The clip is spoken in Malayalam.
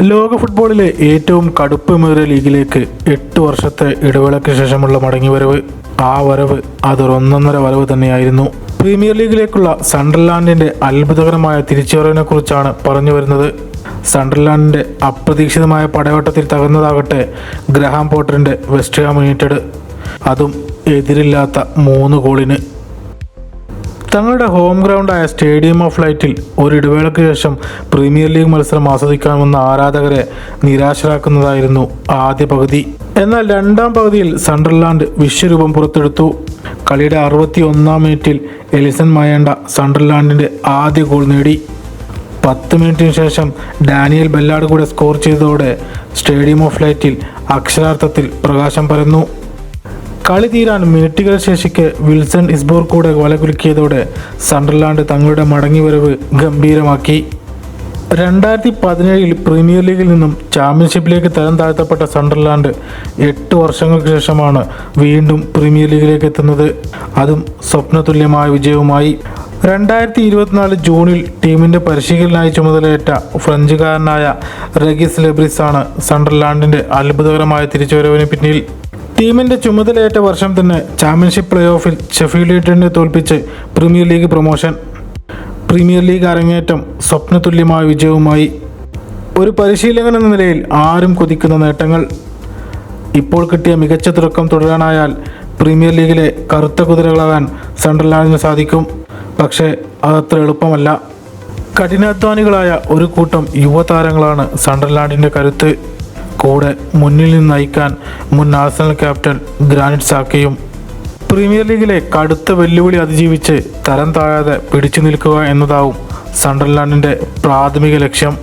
ലോക ഫുട്ബോളിലെ ഏറ്റവും കടുപ്പമേറിയ ലീഗിലേക്ക് എട്ട് വർഷത്തെ ഇടവേളയ്ക്ക് ശേഷമുള്ള മടങ്ങിവരവ്. ആ വരവ് അതൊരൊന്നൊന്നര വരവ് തന്നെയായിരുന്നു. പ്രീമിയർ ലീഗിലേക്കുള്ള സണ്ടർലാൻഡിന്റെ അത്ഭുതകരമായ തിരിച്ചുവരവിനെക്കുറിച്ചാണ് പറഞ്ഞു വരുന്നത്. സണ്ടർലാൻഡിന്റെ അപ്രതീക്ഷിതമായ പടയോട്ടത്തിൽ തകർന്നതാകട്ടെ ഗ്രഹാം പോട്ടറിന്റെ വെസ്റ്റ് ഹാം യുണൈറ്റഡ്. അതും എതിരില്ലാത്ത മൂന്ന് ഗോളിന്. തങ്ങളുടെ ഹോം ഗ്രൗണ്ടായ സ്റ്റേഡിയം ഓഫ് ലൈറ്റിൽ ഒരു ഇടവേളയ്ക്ക് ശേഷം പ്രീമിയർ ലീഗ് മത്സരം ആസ്വദിക്കാമെന്ന ആരാധകരെ നിരാശരാക്കുന്നതായിരുന്നു ആദ്യ പകുതി. എന്നാൽ രണ്ടാം പകുതിയിൽ സണ്ടർലാൻഡ് വിശ്വരൂപം പുറത്തെടുത്തു. കളിയുടെ അറുപത്തി ഒന്നാം മിനിറ്റിൽ എലിസൺ മയേണ്ട സണ്ടർലാൻഡിന്റെ ആദ്യ ഗോൾ നേടി. പത്ത് മിനിറ്റിന് ശേഷം ഡാനിയൽ ബെല്ലാട് കൂടെ സ്കോർ ചെയ്തതോടെ സ്റ്റേഡിയം ഓഫ് ലൈറ്റിൽ അക്ഷരാർത്ഥത്തിൽ പ്രകാശം പരന്നു. കളി തീരാൻ മിനിറ്റുകൾ ശേഷിക്ക് വിൽസൺ ഇസ്ബോർ കൂടെ വലകുലുക്കിയതോടെ സണ്ടർലാൻഡ് തങ്ങളുടെ മടങ്ങിവരവ് ഗംഭീരമാക്കി. രണ്ടായിരത്തി പതിനേഴിൽ പ്രീമിയർ ലീഗിൽ നിന്നും ചാമ്പ്യൻഷിപ്പിലേക്ക് തരം താഴ്ത്തപ്പെട്ട സണ്ടർലാൻഡ് എട്ട് വർഷങ്ങൾക്ക് ശേഷമാണ് വീണ്ടും പ്രീമിയർ ലീഗിലേക്ക് എത്തുന്നത്. അതും സ്വപ്നതുല്യമായ വിജയവുമായി. രണ്ടായിരത്തി ഇരുപത്തിനാല് ജൂണിൽ ടീമിന്റെ പരിശീലനായി ചുമതലയേറ്റ ഫ്രഞ്ചുകാരനായ റഗിസ് ലെബ്രിസ് ആണ് സണ്ടർലാൻഡിന്റെ അത്ഭുതകരമായ തിരിച്ചുവരവിന് പിന്നിൽ. ടീമിന്റെ ചുമതലയേറ്റ വർഷം തന്നെ ചാമ്പ്യൻഷിപ്പ് പ്ലേ ഓഫിൽ ഷെഫീൽഡ് യുണൈറ്റഡിനെ തോൽപ്പിച്ച് Premier League promotion. Premier League അരങ്ങേറ്റം സ്വപ്നതുല്യമായ വിജയവുമായി. ഒരു പരിശീലകൻ എന്ന നിലയിൽ ആരും കൊതിക്കുന്ന നേട്ടങ്ങൾ. ഇപ്പോൾ കിട്ടിയ മികച്ച തുടക്കം തുടരാനായാൽ പ്രീമിയർ ലീഗിലെ കറുത്ത കുതിരകളാകാൻ സണ്ടർലാൻഡിന് സാധിക്കും. പക്ഷേ അതത്ര എളുപ്പമല്ല. കഠിനാധ്വാനികളായ ഒരു കൂട്ടം യുവതാരങ്ങളാണ് സണ്ടർലാൻഡിന്റെ കരുത്ത്. കൂടെ മുന്നിൽ നിന്ന് നയിക്കാൻ മുൻ ആഴ്സണൽ ക്യാപ്റ്റൻ ഗ്രാനിറ്റ് സാക്കയും പ്രീമിയർ ലീഗിലെ കടുത്ത വെല്ലുവിളി അതിജീവിച്ച് തരം താഴാതെ പിടിച്ചു നിൽക്കുക എന്നതാവും സണ്ടർലാൻഡിന്റെ പ്രാഥമിക ലക്ഷ്യം.